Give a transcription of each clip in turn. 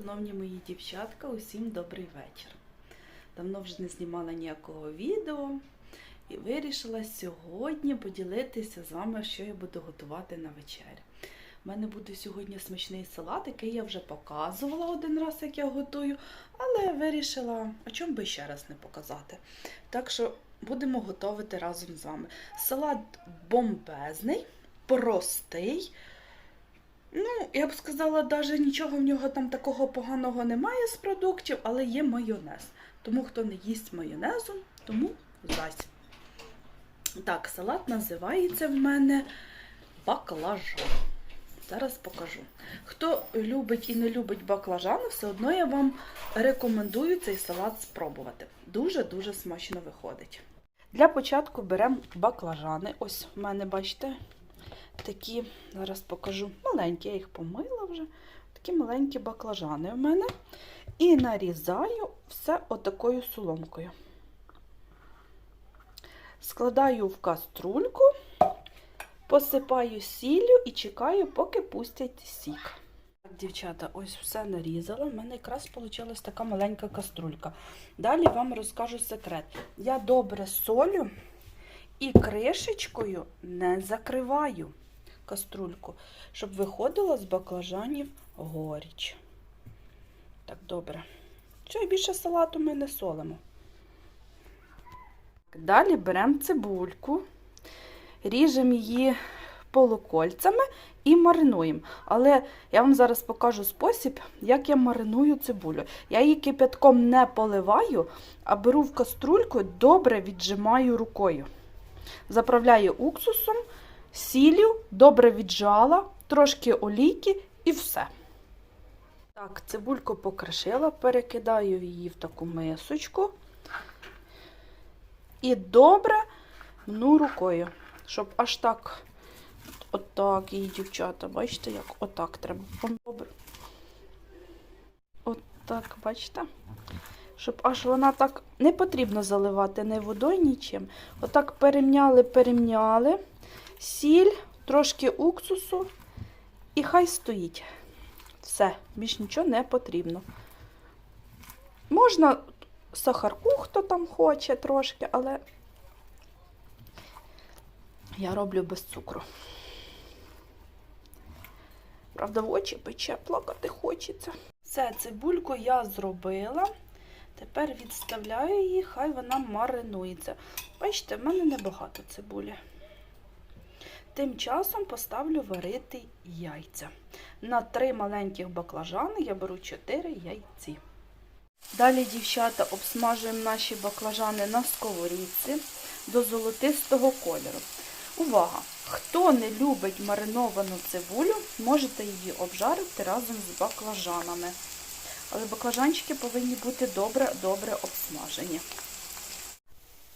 Шановні мої дівчатка, усім добрий вечір. Давно вже не знімала ніякого відео і вирішила сьогодні поділитися з вами, що я буду готувати на вечерю. У мене буде сьогодні смачний салат, який я вже показувала один раз, як я готую, але вирішила, а чому би ще раз не показати. Так що будемо готувати разом з вами. Салат бомбезний, простий. Ну, я б сказала, навіть нічого в нього там такого поганого немає з продуктів, але є майонез. Тому хто не їсть майонезу, тому зась. Так, салат називається в мене баклажан. Зараз покажу. Хто любить і не любить баклажани, все одно я вам рекомендую цей салат спробувати. Дуже-дуже смачно виходить. Для початку беремо баклажани. Ось в мене, бачите, такі, зараз покажу, маленькі, я їх помила вже. Такі маленькі баклажани у мене. І нарізаю все отакою соломкою. Складаю в каструльку, посипаю сіллю і чекаю, поки пустять сік. Так, дівчата, ось все нарізала. У мене якраз вийшла така маленька каструлька. Далі вам розкажу секрет. Я добре солю і кришечкою не закриваю каструльку, щоб виходила з баклажанів горіч. Так, добре. Що, і більше салату ми не солимо. Далі беремо цибульку, ріжемо її полукольцями і маринуємо. Але я вам зараз покажу спосіб, як я мариную цибулю. Я її кипятком не поливаю, а беру в каструльку, добре віджимаю рукою. Заправляю уксусом, сіллю, добре віджала, трошки олійки і все. Так, цибульку покришила, перекидаю її в таку мисочку. І добре мну рукою, щоб аж так, отак її, дівчата, бачите, як отак треба. Добре. Отак, бачите? Щоб аж вона так не потрібно заливати ні водою, нічим. Отак перемняли, перемняли, сіль, трошки уксусу і хай стоїть. Все, більш нічого не потрібно. Можна сахарку, хто там хоче трошки, але я роблю без цукру. Правда, в очі пече, плакати хочеться. Все, цибульку я зробила. Тепер відставляю її, хай вона маринується. Бачите, в мене небагато цибулі. Тим часом поставлю варити яйця. На три маленьких баклажани я беру 4 яйці. Далі, дівчата, обсмажуємо наші баклажани на сковорідці до золотистого кольору. Увага! Хто не любить мариновану цибулю, можете її обжарити разом з баклажанами. Але баклажанчики повинні бути добре-добре обсмажені.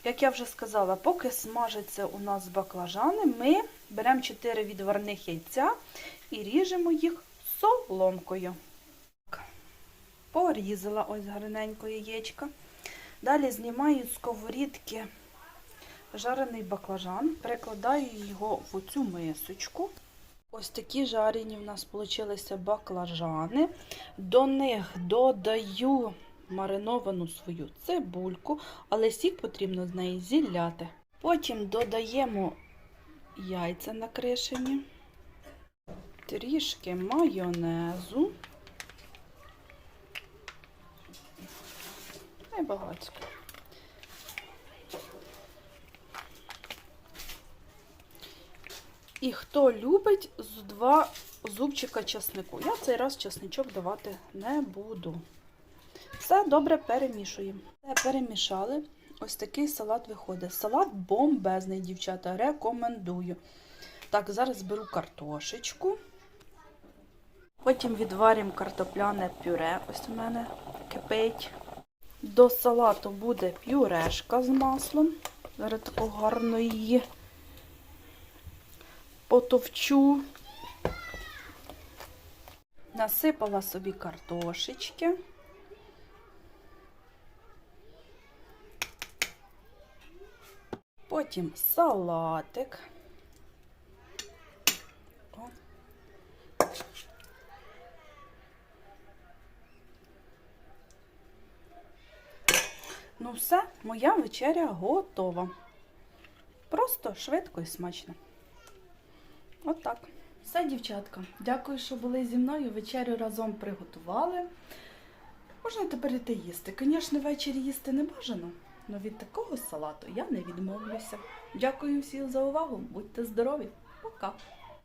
Як я вже сказала, поки смажаться у нас баклажани, ми беремо 4 відварних яйця і ріжемо їх соломкою. Порізала ось гарненько яєчко. Далі знімаю з сковорідки жарений баклажан, перекладаю його в цю мисочку. Ось такі жарені в нас вийшли баклажани. До них додаю мариновану свою цибульку, але сік потрібно з неї зілляти. Потім додаємо яйця накришені, трішки майонезу. Небагацько. І хто любить з два зубчика часнику. Я цей раз часничок давати не буду. Все добре перемішуємо. Все перемішали. Ось такий салат виходить. Салат бомбезний, дівчата. Рекомендую. Так, зараз беру картошечку. Потім відваримо картопляне пюре. Ось у мене кипить. До салату буде пюрешка з маслом. Зараз таку гарно її потовчу. Насипала собі картошечки. потім салатик. Ну, все, моя вечеря готова. Просто швидко і смачно. Отак. От все, дівчатка, дякую, що були зі мною. Вечерю разом приготували. Можна тепер іти їсти. Звісно, ввечері їсти не бажано але від такого салату я не відмовлюся. Дякую всім за увагу. Будьте здорові. Пока.